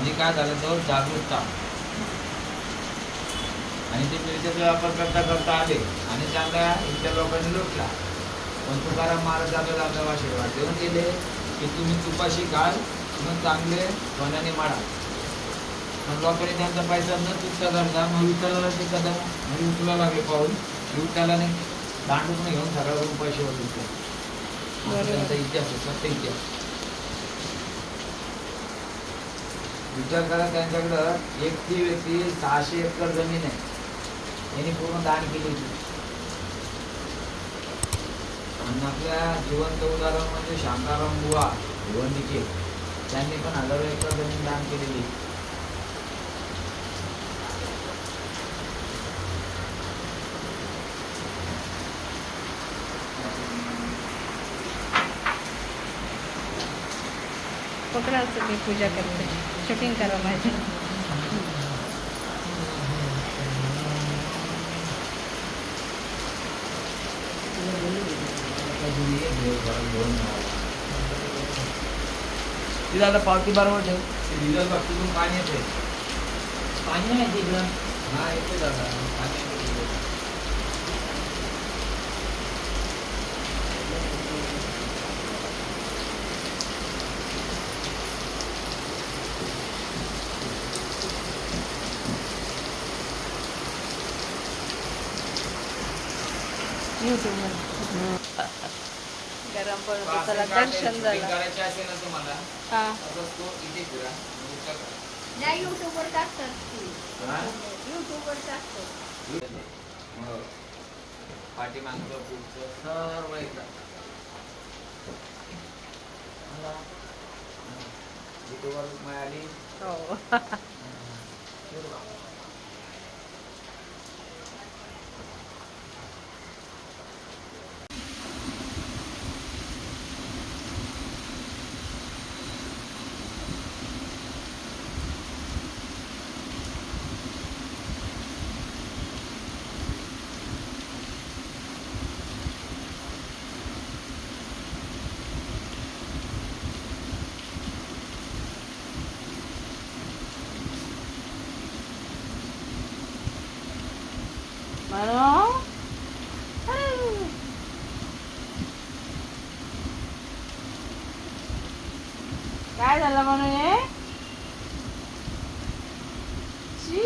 म्हणजे काय झालं? तो जागरूकता आणि ते मिरच्याचा व्यापार करता करता आले. आणि त्यांना इतर लोकांनी लुटला. पण तुकाराम महाराज आपल्याला आपल्या आशीर्वाद देऊन गेले की तुम्ही तुपाशी घाल मग चांगले सोन्याने माडा पण लोकांनी त्यांचा पैसा न चुकता धरला मग विठ्ठलाला ते कदम म्हणजे उचला लागले पाहून. विठ्ठलाने दांडून घेऊन सगळ्याकडून पैसे बरोबर. त्यांचा इतिहास आहे सत्य इतिहास. विचार करा त्यांच्याकडं एक ती व्यक्ती सहाशे एकर जमीन आहे. यांनी पूर्ण दान केली होती. आणि आपल्या जिवंत उदाहरण म्हणजे शांताराम बुवा भिवंडीचे. त्यांनी पण हजारो एकर जमीन दान केलेली. पकडा असं मी पूजा करते. शूटिंग करा माझी तिला आता पावती बरोबर ठेव डिझेल बाबतीतून पाणी येते पाणी नाही यूट्यूबवर गरम पण होतं असं दर्शन झालं करायची नाही युट्यूबवर टाकतात युट्यूबवर टाकतात पाठीमागचं पुढचं सर्व एकदा युट्यूबवर मिळाली हो म्हणून काय झालं म्हणून हे शी.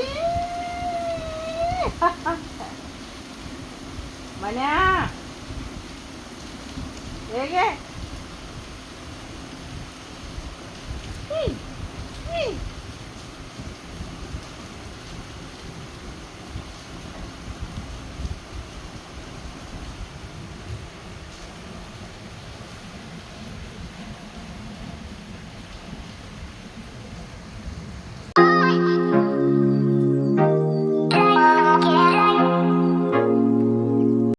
मन्या हे घे